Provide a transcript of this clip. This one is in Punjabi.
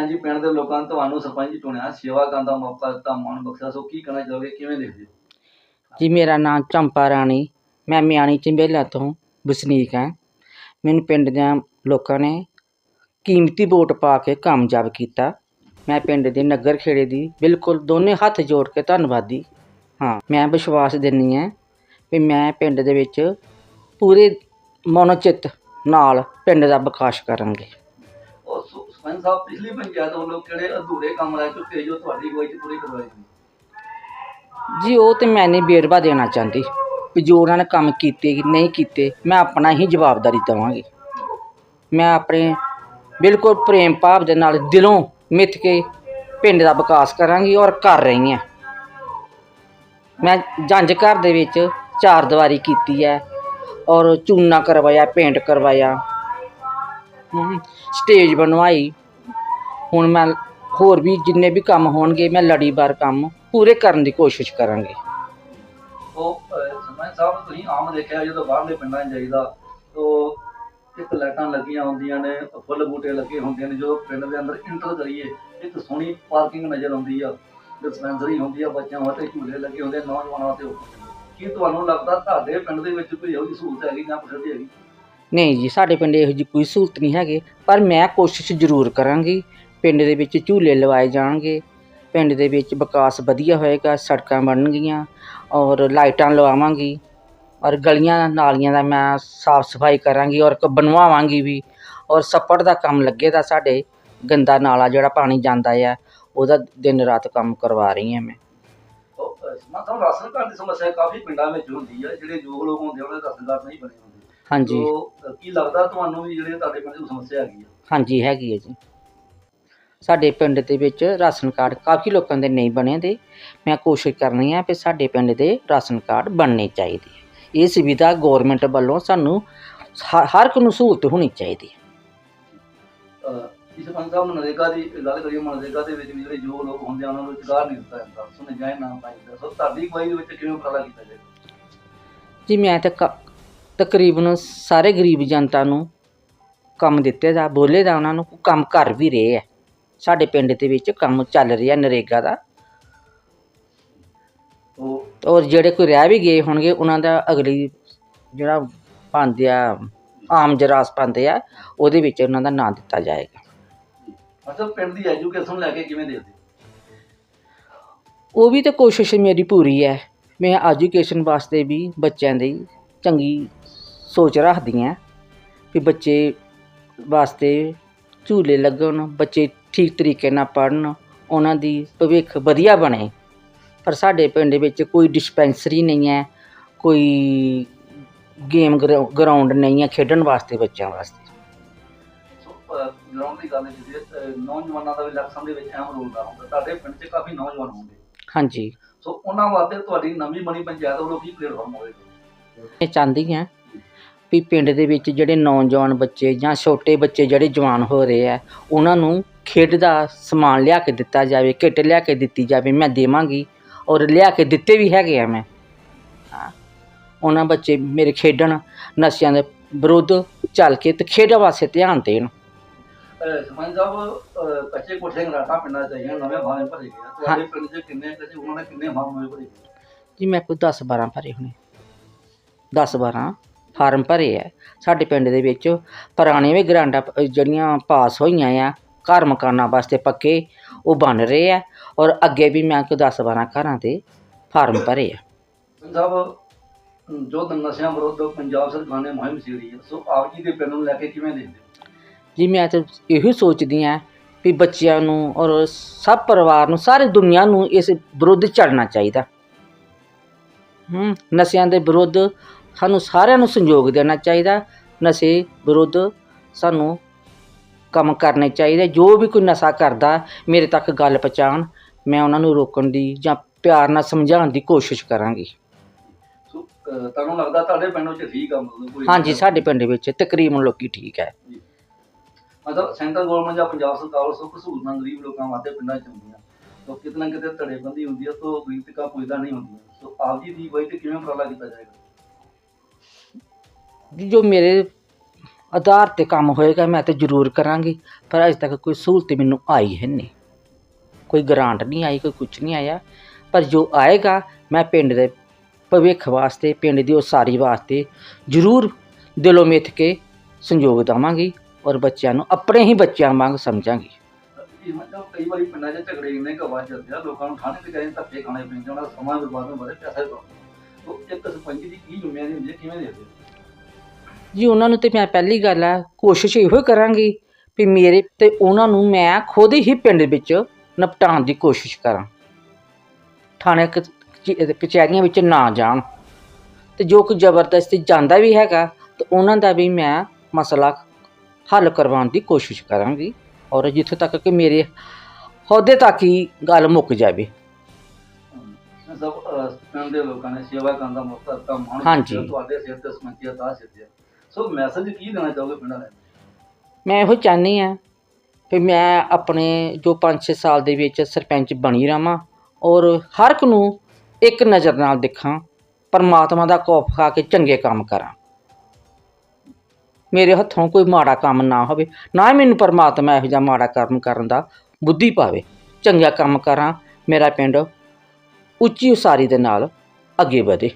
ਭੈਣ ਜੀ, ਪਿੰਡ ਦੇ ਲੋਕਾਂ ਨੇ ਤੁਹਾਨੂੰ ਸਰਪੰਚ ਚੁਣਿਆ, ਸੇਵਾ ਕਰਨ ਦਾ ਮੌਕਾ ਦਿੱਤਾ ਮਾਣ ਬਖਸ਼ਿਆ, ਸੋ ਕੀ ਕਹਿਣਾ ਚਾਹੋਗੇ? ਕਿਵੇਂ ਦੇਖਦੇ ਹੋ? ਜੀ, ਮੇਰਾ ਨਾਮ ਚੰਪਾ ਰਾਣੀ, ਮੈਂ ਮਿਆਣੀ ਚੰਬੇਲਾ ਤੋਂ ਵਸਨੀਕ ਹਾਂ। ਮੈਨੂੰ ਪਿੰਡ ਦੇ ਲੋਕਾਂ ਨੇ ਕੀਮਤੀ ਵੋਟ ਪਾ ਕੇ ਕਾਮਯਾਬ ਕੀਤਾ। ਮੈਂ ਪਿੰਡ ਦੇ ਨਗਰ ਖੇੜੇ ਦੀ ਬਿਲਕੁਲ ਦੋਨੇ ਹੱਥ ਜੋੜ ਕੇ ਧੰਨਵਾਦੀ ਹਾਂ। ਮੈਂ ਵਿਸ਼ਵਾਸ ਦਿੰਨੀ ਹਾਂ ਵੀ ਮੈਂ ਪਿੰਡ ਦੇ ਵਿੱਚ ਪੂਰੇ ਮਨੋਚਿਤ ਨਾਲ ਪਿੰਡ ਦਾ ਵਿਕਾਸ ਕਰਾਂਗੇ। ਸਰਪੰਚ ਸਾਹਿਬ ਪਿਛਲੀ ਪੰਚਾਇਤ ਵੱਲੋਂ ਕਿਹੜੇ ਅਧੂਰੇ ਕੰਮ ਰਹਿ ਚੁੱਕੇ ਜੋ ਤੁਹਾਡੀ ਅਗਵਾਈ 'ਚ ਪੂਰੇ ਕਰਵਾਏ ਨੇ ਜੀ, ਉਹ ਤੇ ਮੈਂ ਨਹੀਂ ਵੇਰਵਾ ਦੇਣਾ ਚਾਹੁੰਦੀ ਵੀ ਜੋ ਉਹਨਾਂ ਨੇ ਕੰਮ ਕੀਤੇ ਕਿ ਨਹੀਂ ਕੀਤੇ, ਮੈਂ ਆਪਣਾ ਹੀ ਜਵਾਬਦਾਰੀ ਦੇਵਾਂਗੀ। ਮੈਂ ਆਪਣੇ ਬਿਲਕੁਲ ਪ੍ਰੇਮ ਭਾਵ ਦੇ ਨਾਲ ਦਿਲੋਂ ਮਿੱਥ ਕੇ ਪਿੰਡ ਦਾ ਵਿਕਾਸ ਕਰਾਂਗੀ ਔਰ ਕਰ ਰਹੀ ਹਾਂ। ਮੈਂ ਜੰਜ ਘਰ ਦੇ ਵਿੱਚ ਚਾਰ ਦੀਵਾਰੀ ਕੀਤੀ ਹੈ ਔਰ ਚੂਨਾ ਕਰਵਾਇਆ, ਪੇਂਟ ਕਰਵਾਇਆ ਹਮ, ਸਟੇਜ ਬਣਵਾਈ। ਹੁਣ ਮੈਂ ਹੋਰ ਵੀ ਜਿੰਨੇ ਵੀ ਕੰਮ ਹੋਣਗੇ ਮੈਂ ਲੜੀਵਾਰ ਕੰਮ ਪੂਰੇ ਕਰਨ ਦੀ ਕੋਸ਼ਿਸ਼ ਕਰਾਂਗੀ। ਉਹ ਅਹ, ਸਰਪੰਚ ਸਾਹਿਬ ਤੁਸੀਂ ਆਮ ਦੇਖਿਆ ਜਦੋਂ ਬਾਹਰਲੇ ਪਿੰਡਾਂ 'ਚ ਜਾਈਦਾ ਤੋ ਇੱਕ ਲਾਈਟਾਂ ਲੱਗੀਆਂ ਹੁੰਦੀਆਂ ਨੇ ਫੁੱਲ ਬੂਟੇ ਲੱਗੇ ਹੁੰਦੇ ਨੇ ਜਦੋਂ ਪਿੰਡ ਦੇ ਅੰਦਰ ਇੰਟਰ ਕਰੀਏ ਇੱਕ ਸੋਹਣੀ ਪਾਰਕਿੰਗ ਨਜ਼ਰ ਆਉਂਦੀ ਆ ਡਿਸਪੈਂਸਰੀ ਹੁੰਦੀ ਆ ਬੱਚਿਆਂ ਵਾਸਤੇ ਝੂਲੇ ਲੱਗੇ ਹੁੰਦੇ ਨੌਜਵਾਨਾਂ ਵਾਸਤੇ। ਉਹ। ਕੀ ਤੁਹਾਨੂੰ ਲੱਗਦਾ ਤੁਹਾਡੇ ਪਿੰਡ ਦੇ ਵਿੱਚ ਕੋਈ ਇਹੋ ਜਿਹੀ ਸਹੂਲਤ ਹੈਗੀ ਜਾਂ ਕੁਛ ਦੀ ਹੈਗੀ? ਨਹੀਂ ਜੀ ਸਾਡੇ ਪਿੰਡ ਇਹੋ ਜਿਹੀ ਕੋਈ ਸਹੂਲਤ ਨਹੀਂ ਹੈਗੀ ਪਰ ਮੈਂ ਕੋਸ਼ਿਸ਼ ਜ਼ਰੂਰ ਕਰਾਂਗੀ ਪਿੰਡ ਦੇ ਵਿੱਚ ਝੂਲੇ ਲਵਾਏ ਜਾਣਗੇ ਪਿੰਡ ਦੇ ਵਿੱਚ ਵਿਕਾਸ ਵਧੀਆ ਹੋਏਗਾ ਸੜਕਾਂ ਬਣਨਗੀਆਂ ਔਰ ਲਾਈਟਾਂ ਲਵਾਵਾਂਗੀ ਔਰ ਗਲੀਆਂ ਨਾਲੀਆਂ ਦਾ ਮੈਂ ਸਾਫ਼ ਸਫ਼ਾਈ ਕਰਾਂਗੀ ਔਰ ਬਣਵਾਵਾਂਗੀ ਵੀ ਔਰ ਸੱਪੜ ਦਾ ਕੰਮ ਲੱਗੇਗਾ ਸਾਡੇ ਗੰਦਾ ਨਾਲਾ ਜਿਹੜਾ ਪਾਣੀ ਜਾਂਦਾ ਆ ਉਹਦਾ ਦਿਨ ਰਾਤ ਕੰਮ ਕਰਵਾ ਰਹੀ ਹਾਂ ਮੈਂ। ਉਹ ਅਹ, ਸਰਪੰਚ ਸਾਹਿਬ ਰਾਸ਼ਨ ਕਾਰਡ ਦੀ ਸਮੱਸਿਆ ਕਾਫੀ ਪਿੰਡਾਂ ਵਿੱਚ ਹੁੰਦੀ ਆ ਜਿਹੜੇ ਯੋਗ ਲੋਕ ਹੁੰਦੇ ਆ, ਉਹਨਾਂ ਦੇ ਰਾਸ਼ਨ ਕਾਰਡ ਨਹੀਂ ਬਣੇ ਹੁੰਦੇ। ਹਾਂਜੀ। ਤੋ ਕੀ ਲੱਗਦਾ ਤੁਹਾਨੂੰ ਵੀ ਜਿਹੜੇ ਤੁਹਾਡੇ ਪਿੰਡ ਦੀ ਸਮੱਸਿਆ ਹੈਗੀ ਆ? ਹਾਂਜੀ ਹੈਗੀ ਹੈ ਜੀ। ਸਾਡੇ ਪਿੰਡ ਦੇ ਵਿੱਚ ਰਾਸ਼ਨ ਕਾਰਡ ਕਾਫੀ ਲੋਕਾਂ ਦੇ ਨਹੀਂ ਬਣੇ ਦੇ। ਮੈਂ ਕੋਸ਼ਿਸ਼ ਕਰਨੀ ਹੈ ਕਿ ਸਾਡੇ ਪਿੰਡ ਦੇ ਰਾਸ਼ਨ ਕਾਰਡ ਬਣਨੇ ਚਾਹੀਦੇ ਇਹ ਸੁਵਿਧਾ ਗਵਰਨਮੈਂਟ ਵੱਲੋਂ ਸਾਨੂੰ ਹ- ਹਰ ਇੱਕ ਨੂੰ ਸਹੂਲਤ ਹੋਣੀ ਚਾਹੀਦੀ ਹੈ ਅਹ, ਇਸ ਸਰਪੰਚ ਸਾਹਿਬ ਨਰੇਗਾ ਦੀ ਗੱਲ ਕਰੀਏ ਮਨਰੇਗਾ ਦੇ ਵਿੱਚ ਵੀ ਜਿਹੜੇ ਯੋਗ ਲੋਕ ਹੁੰਦੇ ਆ ਉਹਨਾਂ ਨੂੰ ਰੁਜ਼ਗਾਰ ਨਹੀਂ ਦਿੱਤਾ ਜਾਂਦਾ। ਸੁਣੇ ਜਾਏ ਨਾ ਪਾਈਦਾ ਸੋ ਤੁਹਾਡੀ ਅਗਵਾਈ ਦੇ ਵਿੱਚ ਕਿਵੇਂ ਉਪਰਾਲਾ ਕੀਤਾ ਜਾਏਗਾ? ਜੀ ਮੈਂ ਤਾਂ ਕ- ਤਕਰੀਬਨ ਸਾਰੇ ਗਰੀਬ ਜਨਤਾ ਨੂੰ ਕੰਮ ਦਿੱਤੇ ਦਾ ਬੋਲੇ ਦਾ ਉਹਨਾਂ ਨੂੰ ਕੰਮ ਕਰ ਵੀ ਰਹੇ ਆ। ਸਾਡੇ ਪਿੰਡ ਦੇ ਵਿੱਚ ਕੰਮ ਚੱਲ ਰਿਹਾ ਨਰੇਗਾ ਦਾ। ਉਹ ਔਰ ਜਿਹੜੇ ਕੋਈ ਰਹਿ ਵੀ ਗਏ ਹੋਣਗੇ ਉਹਨਾਂ ਦਾ ਅਗਲੀ ਜਿਹੜਾ ਪਾਉਂਦੇ ਆ ਆਮ ਜਰਾਸ ਪਾਉਂਦੇ ਆ ਉਹਦੇ ਵਿੱਚ ਉਹਨਾਂ ਦਾ ਨਾਂ ਦਿੱਤਾ ਜਾਏਗਾ। ਅੱਛਾ ਪਿੰਡ ਦੀ ਐਜੂਕੇਸ਼ਨ ਲੈ ਕੇ ਕਿਵੇਂ ਦੇਖਦੇ ਉਹ ਵੀ ਤਾਂ ਕੋਸ਼ਿਸ਼ ਮੇਰੀ ਪੂਰੀ ਹੈ। ਮੈਂ ਐਜੂਕੇਸ਼ਨ ਵਾਸਤੇ ਵੀ ਬੱਚਿਆਂ ਦੀ ਚੰਗੀ ਸੋਚ ਰੱਖਦੀ ਹਾਂ ਵੀ ਬੱਚੇ ਵਾਸਤੇ ਝੂਲੇ ਲੱਗਣ ਬੱਚੇ ਠੀਕ ਤਰੀਕੇ ਨਾਲ ਪੜ੍ਹਨ ਉਹਨਾਂ ਦੀ ਭਵਿੱਖ ਵਧੀਆ ਬਣੇ। ਪਰ ਸਾਡੇ ਪਿੰਡ ਵਿੱਚ ਕੋਈ ਡਿਸਪੈਂਸਰੀ ਨਹੀਂ ਹੈ ਕੋਈ ਗੇਮ ਗਰਾਊਂਡ ਨਹੀਂ ਹੈ ਖੇਡਣ ਵਾਸਤੇ ਬੱਚਿਆਂ ਵਾਸਤੇ। ਸੋ ਗਰਾਊਂਡ ਦੀ ਗੱਲ ਕੀਤੀ ਹੈ ਨੌਜਵਾਨਾਂ ਦਾ ਵੀ ਇਲੈਕਸ਼ਨ ਦੇ ਵਿੱਚ ਅਹਿਮ ਰੋਲ ਦਾ ਹੁੰਦਾ। ਤੁਹਾਡੇ ਪਿੰਡ 'ਚ ਕਾਫੀ ਨੌਜਵਾਨ ਹੁੰਦੇ। ਹਾਂਜੀ। ਸੋ ਉਹਨਾਂ ਵਾਸਤੇ ਤੁਹਾਡੀ ਨਵੀਂ ਬਣੀ ਪੰਚਾਇਤ ਵੱਲੋਂ ਕੀ ਪਲੇਟਫਾਰਮ ਹੋਵੇਗਾ? ਮੈਂ ਚਾਹੁੰਦੀ ਹਾਂ ਵੀ ਪਿੰਡ ਦੇ ਵਿੱਚ ਜਿਹੜੇ ਨੌਜਵਾਨ ਬੱਚੇ ਜਾਂ ਛੋਟੇ ਬੱਚੇ ਜਿਹੜੇ ਜਵਾਨ ਹੋ ਰਹੇ ਆ ਉਹਨਾਂ ਨੂੰ ਖੇਡ ਦਾ ਸਮਾਨ ਲਿਆ ਕੇ ਦਿੱਤਾ ਜਾਵੇ ਕਿੱਟ ਲਿਆ ਕੇ ਦਿੱਤੀ ਜਾਵੇ ਮੈਂ ਦੇਵਾਂਗੀ ਔਰ ਲਿਆ ਕੇ ਦਿੱਤੇ ਵੀ ਹੈਗੇ ਆ ਮੈਂ ਹਾਂ। ਉਹਨਾਂ ਬੱਚੇ ਮੇਰੇ ਖੇਡਣ ਨਸ਼ਿਆਂ ਦੇ ਵਿਰੁੱਧ ਚੱਲ ਕੇ ਤੇ ਖੇਡਾਂ ਵਾਸਤੇ ਧਿਆਨ ਦੇਣ ਸਰਪੰਚ ਸਾਹਿਬ ਕੱਚੇ ਕੋਠੇ ਘਰਾਟਾਂ ਪਿੰਡਾਂ ਚਾਹੀਏ ਨਵੇਂ ਫਾਰਮ ਭਰੇ ਗਏ। ਤੁਹਾਡੇ ਪਿੰਡ 'ਚ ਕਿੰਨੇ ਕੱਚੇ ਉਹਨਾਂ ਨੇ ਕਿੰਨੇ ਹੋਏ ਭਰੇ ਜੀ ਮੈਂ ਕੋਈ 10 12 ਭਰੇ ਹੋਣੇ 10 12 ਫਾਰਮ ਭਰੇ ਆ। ਸਾਡੇ ਪਿੰਡ ਦੇ ਵਿੱਚ ਪੁਰਾਣੇ ਵੀ ਗਰਾਂਟਾਂ ਪ- ਜਿਹੜੀਆਂ ਪਾਸ ਹੋਈਆਂ ਆ ਘਰ ਮਕਾਨਾਂ ਵਾਸਤੇ ਪੱਕੇ ਉਹ ਬਣ ਰਹੇ ਆ ਔਰ ਅੱਗੇ ਵੀ ਮੈਂ ਕੋਈ 10 12 ਘਰਾਂ ਦੇ ਫਾਰਮ ਭਰੇ ਆ। ਅਮ ਜੋ ਨਸ਼ਿਆਂ ਵਿਰੁੱਧ ਪੰਜਾਬ ਸਰਕਾਰ ਨੇ ਮੁਹਿੰਮ ਛੇੜੀ ਹੈ ਸੋ ਆਪ ਜੀ ਦੇ ਪਿੰਡ ਨੂੰ ਲੈ ਕੇ ਕਿਵੇਂ ਦੇਖਦੇ ਹੋ? ਜੀ ਮੈਂ ਤਾਂ ਇਹੋ ਸੋਚਦੀ ਆ ਵੀ ਬੱਚਿਆਂ ਨੂੰ ਔਰ ਸਭ ਪਰਿਵਾਰ ਨੂੰ ਸਾਰੀ ਦੁਨੀਆ ਨੂੰ ਇਸ ਵਿਰੁੱਧ ਝੜਨਾ ਚਾਹੀਦਾ। ਹੂੰ ਨਸ਼ਿਆਂ ਦੇ ਵਿਰੁੱਧ ਸਾਨੂੰ ਸਾਰਿਆਂ ਨੂੰ ਸੰਯੋਗ ਦੇਣਾ ਚਾਹੀਦਾ। ਨਸ਼ੇ ਵਿਰੁੱਧ ਸਾਨੂੰ ਕੰਮ ਕਰਨੇ ਚਾਹੀਦੇ। ਜੋ ਵੀ ਕੋਈ ਨਸ਼ਾ ਕਰਦਾ ਮੇਰੇ ਤੱਕ ਗੱਲ ਪਹੁੰਚਾਉਣ ਮੈਂ ਉਹਨਾਂ ਨੂੰ ਰੋਕਣ ਦੀ ਜਾਂ ਪਿਆਰ ਨਾਲ ਸਮਝਾਉਣ ਦੀ ਕੋਸ਼ਿਸ਼ ਕਰਾਂਗੀ। ਸੋ ਅਹ ਤੁਹਾਨੂੰ ਲੱਗਦਾ ਤੁਹਾਡੇ ਪਿੰਡ ਵਿੱਚ ਠੀਕ ਆ ਮਤਲਬ ਕੋਈ ਹਾਂਜੀ ਸਾਡੇ ਪਿੰਡ ਵਿੱਚ ਤਕਰੀਬਨ ਲੋਕੀ ਠੀਕ ਹੈ ਮਤਲਬ ਸੈਂਟਰ ਗਵਰਨਮੈਂਟ ਜਾਂ ਪੰਜਾਬ ਸਰਕਾਰ ਵੱਲੋਂ ਸੁੱਖ ਸਹੂਲਤਾਂ ਗਰੀਬ ਲੋਕਾਂ ਵਾਸਤੇ ਪਿੰਡਾਂ 'ਚ ਹੁੰਦੀਆਂ। ਸੋ ਕਿਤੇ ਨਾ ਕਿਤੇ ਧੜੇਬੰਦੀ ਹੁੰਦੀ ਹੈ ਤੋਂ ਗਰੀਬ ਤੱਕ ਪੁੱਜਦਾ ਨਹੀਂ ਹੁੰਦੀਆਂ ਸੋ ਆਪ ਜੀ ਦੀ ਤੇ ਕਿਵੇਂ ਉਪਰਾਲਾ ਕੀਤਾ ਜਾਏਗਾ? ਜੋ ਮੇਰੇ ਆਧਾਰ ਤੇ ਕੰਮ ਹੋਏਗਾ, ਮੈਂ ਤੇ ਜ਼ਰੂਰ ਕਰਾਂਗੀ, ਪਰ ਅਜੇ ਤੱਕ ਕੋਈ ਸਹੂਲਤ ਮੈਨੂੰ ਆਈ ਹੈ ਨਹੀਂ। ਕੋਈ ਗ੍ਰਾਂਟ ਨਹੀਂ ਆਈ, ਕੋਈ ਕੁਝ ਨਹੀਂ ਆਇਆ, ਪਰ ਜੋ ਆਏਗਾ, ਮੈਂ ਪਿੰਡ ਦੇ ਭਵਿੱਖ ਵਾਸਤੇ, ਪਿੰਡ ਦੀ ਉਸਾਰੀ ਵਾਸਤੇ ਜ਼ਰੂਰ ਦਿਲੋਂ ਮਿੱਥ ਕੇ ਸੰਯੋਗ ਦੇਵਾਂਗੀ ਔਰ ਬੱਚਿਆਂ ਨੂੰ ਆਪਣੇ ਹੀ ਬੱਚਿਆਂ ਵਾਂਗ ਸਮਝਾਂਗੀ। ਇਹ ਮਤਲਬ ਕਈ ਵਾਰੀ ਪਿੰਡਾਂ 'ਚ ਝਗੜੇ ਇੰਨੇ ਕੁ ਵੱਧ ਆ, ਲੋਕਾਂ ਨੂੰ ਠੰਡ ਤੇ ਕਰੇ ਧੱਕੇ ਖਾਣੇ ਪੈਂਦੇ ਉਹਨਾਂ ਦਾ ਸਮਾਂ ਬਰਬਾਦ ਹੁੰਦਾ ਪੈਸਾ ਵੀ ਉਹ ਇੱਕ ਸਰਪੰਚ ਦੀ ਕੀ ਜ਼ਿੰਮੇਵਾਰੀ ਹੁੰਦੀ ਹੈ, ਕਿਵੇਂ ਦੇਖਦੇ ਹੋ ਜੀ ਉਹਨਾਂ ਨੂੰ ਤੇ ਮੈਂ ਪਹਿਲੀ ਗੱਲ ਹੈ ਕੋਸ਼ਿਸ਼ ਇਹੋ ਕਰਾਂਗੀ ਵੀ ਮੇਰੇ ਤੇ ਉਹਨਾਂ ਨੂੰ ਮੈਂ ਖੁਦ ਹੀ ਪਿੰਡ ਵਿੱਚ ਨਿਪਟਾਉਣ ਦੀ ਕੋਸ਼ਿਸ਼ ਕਰਾਂ। ਥਾਣੇ ਕਚ- ਕਚਹਿਰੀਆਂ ਵਿੱਚ ਨਾ ਜਾਣ। ਤੇ ਜੋ ਕੋਈ ਜ਼ਬਰਦਸਤੀ ਜਾਂਦਾ ਵੀ ਹੈਗਾ ਤੇ ਉਹਨਾਂ ਦਾ ਵੀ ਮੈਂ ਮਸਲਾ ਹੱਲ ਕਰਵਾਉਣ ਦੀ ਕੋਸ਼ਿਸ਼ ਕਰਾਂਗੀ ਔਰ ਜਿੱਥੇ ਤੱਕ ਕਿ ਮੇਰੇ ਅਹੁਦੇ ਤੱਕ ਹੀ ਗੱਲ ਮੁੱਕ ਜਾਵੇ। ਸਭ ਪਿੰਡ ਦੇ ਲੋਕਾਂ ਨੇ ਸੇਵਾ ਕਰਨ ਦਾ ਮੌਕਾ ਦਿੱਤਾ। ਮਾਣ ਹਾਂਜੀ। ਕੀਤਾ, ਤੁਹਾਡੇ ਸਿਰ ਤੇ ਸਮੰਤੀਆ ਦਾ ਸਿਰ ਤੇ ਸੋ ਮੈਸੇਜ ਕੀ ਦੇਣਾ ਚਾਹੋਗੇ ਪਿੰਡਾਂ ਦੇ ਮੈਂ ਇਹੋ ਚਾਹੁੰਦੀ ਆ ਵੀ ਮੈਂ ਆਪਣੇ ਜੋ 5-6 ਸਾਲ ਦੇ ਵਿੱਚ ਸਰਪੰਚ ਬਣੀ ਰਵਾਂ ਔਰ ਹਰ ਇੱਕ ਨੂੰ ਇੱਕ ਨਜ਼ਰ ਨਾਲ ਦੇਖਾਂ, ਪਰਮਾਤਮਾ ਦਾ ਖੌਫ ਖਾ ਕੇ ਚੰਗੇ ਕੰਮ ਕਰਾਂ। ਮੇਰੇ ਹੱਥੋਂ ਕੋਈ ਮਾੜਾ ਕੰਮ ਨਾ ਹੋਵੇ, ਨਾ ਹੀ ਮੈਨੂੰ ਪਰਮਾਤਮਾ ਇਹੋ ਜਿਹਾ ਮਾੜਾ ਕਰਮ ਕਰਨ ਦਾ ਬੁੱਧੀ ਪਾਵੇ। ਚੰਗਾ ਕੰਮ ਕਰਾਂ, ਮੇਰਾ ਪਿੰਡ ਉੱਚੀ ਉਸਾਰੀ ਦੇ ਨਾਲ ਅੱਗੇ ਵਧੇ।